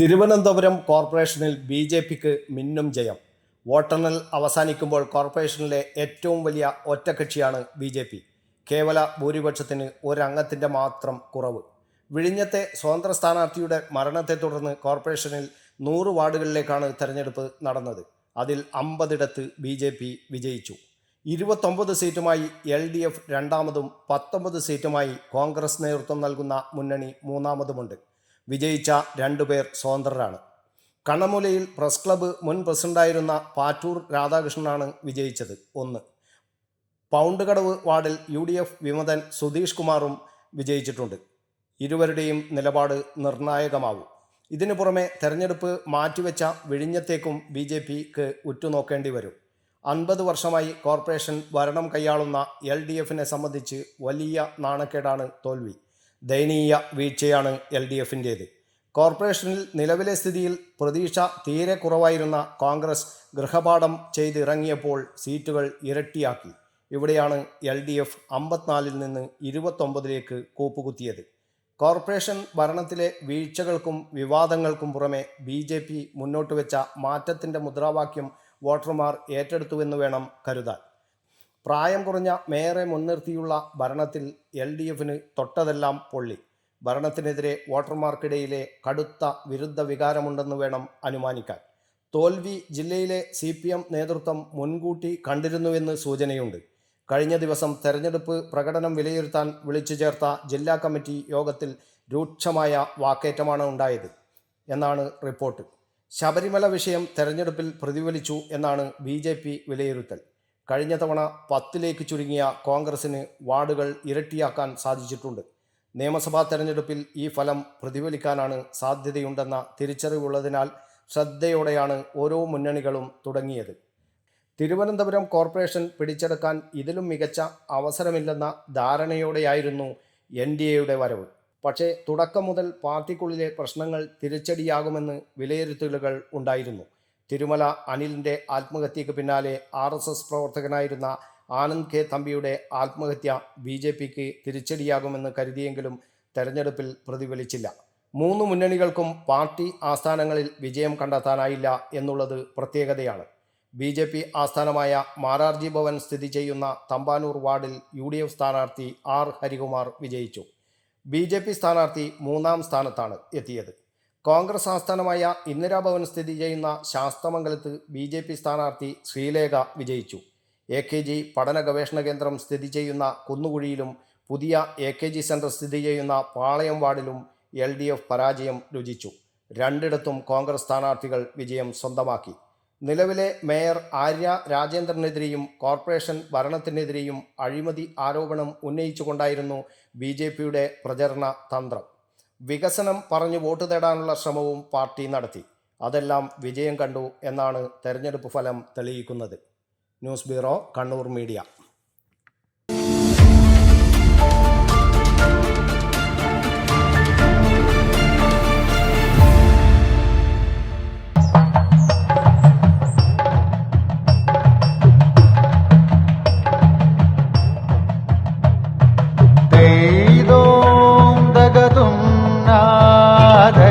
തിരുവനന്തപുരം കോർപ്പറേഷനിൽ B J പിക്ക് മിന്നും ജയം. വോട്ടെണ്ണൽ അവസാനിക്കുമ്പോൾ കോർപ്പറേഷനിലെ ഏറ്റവും വലിയ ഒറ്റക്കക്ഷിയാണ് ബി ജെ പി. കേവല ഭൂരിപക്ഷത്തിന് ഒരംഗത്തിന്റെ മാത്രം കുറവ്. വിഴിഞ്ഞത്തെ സ്വതന്ത്ര സ്ഥാനാർത്ഥിയുടെ മരണത്തെ തുടർന്ന് കോർപ്പറേഷനിൽ നൂറ് വാർഡുകളിലേക്കാണ് തെരഞ്ഞെടുപ്പ് നടന്നത്. അതിൽ അമ്പതിടത്ത് ബി ജെ പി വിജയിച്ചു. ഇരുപത്തൊമ്പത് സീറ്റുമായി എൽ ഡി എഫ് രണ്ടാമതും പത്തൊമ്പത് സീറ്റുമായി കോൺഗ്രസ് നേതൃത്വം നൽകുന്ന മുന്നണി മൂന്നാമതുമുണ്ട്. വിജയിച്ച രണ്ടുപേർ സ്വതന്ത്രരാണ്. കണ്ണമൂലയിൽ പ്രസ് ക്ലബ്ബ് മുൻ പ്രസിഡന്റായിരുന്ന പാറ്റൂർ രാധാകൃഷ്ണനാണ് വിജയിച്ചത്. ഒന്ന്. പൗണ്ട് കടവ് വാർഡിൽ യു ഡി എഫ് വിമതൻ സുധീഷ് കുമാറും വിജയിച്ചിട്ടുണ്ട്. ഇരുവരുടെയും നിലപാട് നിർണായകമാവും. ഇതിനു പുറമെ തെരഞ്ഞെടുപ്പ് മാറ്റിവെച്ച വിഴിഞ്ഞത്തേക്കും ബി ജെ പിക്ക് ഉറ്റുനോക്കേണ്ടി വരും. അൻപത് വർഷമായി കോർപ്പറേഷൻ ഭരണം കൈയാളുന്ന എൽ ഡി എഫിനെ സംബന്ധിച്ച് വലിയ നാണക്കേടാണ് തോൽവി. ദയനീയ വീഴ്ചയാണ് എൽ ഡി എഫിന്റേത്. കോർപ്പറേഷനിൽ നിലവിലെ സ്ഥിതിയിൽ പ്രതീക്ഷ തീരെ കുറവായിരുന്ന കോൺഗ്രസ് ഗൃഹപാഠം ചെയ്തിറങ്ങിയപ്പോൾ സീറ്റുകൾ ഇരട്ടിയാക്കി. ഇവിടെയാണ് എൽ ഡി എഫ് അമ്പത്തിനാലിൽ നിന്ന് ഇരുപത്തൊമ്പതിലേക്ക് കൂപ്പുകുത്തിയത്. കോർപ്പറേഷൻ ഭരണത്തിലെ വീഴ്ചകൾക്കും വിവാദങ്ങൾക്കും പുറമെ ബി ജെ പി മുന്നോട്ട് വെച്ച മാറ്റത്തിന്റെ മുദ്രാവാക്യം വോട്ടർമാർ ഏറ്റെടുത്തുവെന്ന് വേണം കരുതാൻ. പ്രായം കുറഞ്ഞ മേയറെ മുൻനിർത്തിയുള്ള ഭരണത്തിൽ എൽ ഡി എഫിന് തൊട്ടതെല്ലാം പൊള്ളി. ഭരണത്തിനെതിരെ വോട്ടർമാർക്കിടയിലെ കടുത്ത വിരുദ്ധ വികാരമുണ്ടെന്ന് വേണം അനുമാനിക്കാൻ. തോൽവി ജില്ലയിലെ സി പി എം നേതൃത്വം മുൻകൂട്ടി കണ്ടിരുന്നുവെന്ന് സൂചനയുണ്ട്. കഴിഞ്ഞ ദിവസം തെരഞ്ഞെടുപ്പ് പ്രകടനം വിലയിരുത്താൻ വിളിച്ചു ചേർത്ത ജില്ലാ കമ്മിറ്റി യോഗത്തിൽ രൂക്ഷമായ വാക്കേറ്റമാണ് ഉണ്ടായത് എന്നാണ് റിപ്പോർട്ട്. ശബരിമല വിഷയം തെരഞ്ഞെടുപ്പിൽ പ്രതിഫലിച്ചു എന്നാണ് ബി വിലയിരുത്തൽ. കഴിഞ്ഞ തവണ പത്തിലേക്ക് ചുരുങ്ങിയ കോൺഗ്രസിന് വാർഡുകൾ ഇരട്ടിയാക്കാൻ സാധിച്ചിട്ടുണ്ട്. നിയമസഭാ തെരഞ്ഞെടുപ്പിൽ ഈ ഫലം പ്രതിഫലിക്കാനാണ് സാധ്യതയുണ്ടെന്ന തിരിച്ചറിവുള്ളതിനാൽ ശ്രദ്ധയോടെയാണ് ഓരോ മുന്നണികളും തുടങ്ങിയത്. തിരുവനന്തപുരം കോർപ്പറേഷൻ പിടിച്ചെടുക്കാൻ ഇതിലും മികച്ച അവസരമില്ലെന്ന ധാരണയോടെയായിരുന്നു എൻ ഡി എയുടെ വരവ്. പക്ഷേ തുടക്കം മുതൽ പാർട്ടിക്കുള്ളിലെ പ്രശ്നങ്ങൾ തിരിച്ചടിയാകുമെന്ന് വിലയിരുത്തലുകൾ ഉണ്ടായിരുന്നു. തിരുമല അനിലിന്റെ ആത്മഹത്യക്ക് പിന്നാലെ ആർ എസ് എസ് പ്രവർത്തകനായിരുന്ന ആനന്ദ് കെ തമ്പിയുടെ ആത്മഹത്യ ബി ജെ പിക്ക് തിരിച്ചടിയാകുമെന്ന് കരുതിയെങ്കിലും തെരഞ്ഞെടുപ്പിൽ പ്രതിഫലിച്ചില്ല. മൂന്ന് മുന്നണികൾക്കും പാർട്ടി ആസ്ഥാനങ്ങളിൽ വിജയം കണ്ടെത്താനായില്ല എന്നുള്ളത് പ്രത്യേകതയാണ്. ബി ജെ പി ആസ്ഥാനമായ മാരാർജി ഭവൻ സ്ഥിതി ചെയ്യുന്ന തമ്പാനൂർ വാർഡിൽ യു ഡി എഫ് സ്ഥാനാർത്ഥി ആർ ഹരികുമാർ വിജയിച്ചു. ബി ജെ പി സ്ഥാനാർത്ഥി മൂന്നാം സ്ഥാനത്താണ് എത്തിയത്. കോൺഗ്രസ് ആസ്ഥാനമായ ഇന്ദിരാഭവൻ സ്ഥിതി ചെയ്യുന്ന ശാസ്തമംഗലത്ത് ബി ജെ പി സ്ഥാനാർത്ഥി ശ്രീലേഖ വിജയിച്ചു. എ കെ ജി പഠന ഗവേഷണ കേന്ദ്രം സ്ഥിതി ചെയ്യുന്ന കുന്നുകുഴിയിലും പുതിയ എ കെ ജി സെന്റർ സ്ഥിതി ചെയ്യുന്ന പാളയം വാർഡിലും എൽ ഡി എഫ് പരാജയം രുചിച്ചു. രണ്ടിടത്തും കോൺഗ്രസ് സ്ഥാനാർത്ഥികൾ വിജയം സ്വന്തമാക്കി. നിലവിലെ മേയർ ആര്യ രാജേന്ദ്രനെതിരെയും കോർപ്പറേഷൻ ഭരണത്തിനെതിരെയും അഴിമതി ആരോപണം ഉന്നയിച്ചുകൊണ്ടായിരുന്നു ബി ജെ പിയുടെ പ്രചരണ തന്ത്രം. വികസനം പറഞ്ഞു വോട്ട് തേടാനുള്ള ശ്രമവും പാർട്ടി നടത്തി. അതെല്ലാം വിജയം കണ്ടു എന്നാണ് തെരഞ്ഞെടുപ്പ് ഫലം തെളിയിക്കുന്നത്. News bureau Kannur media.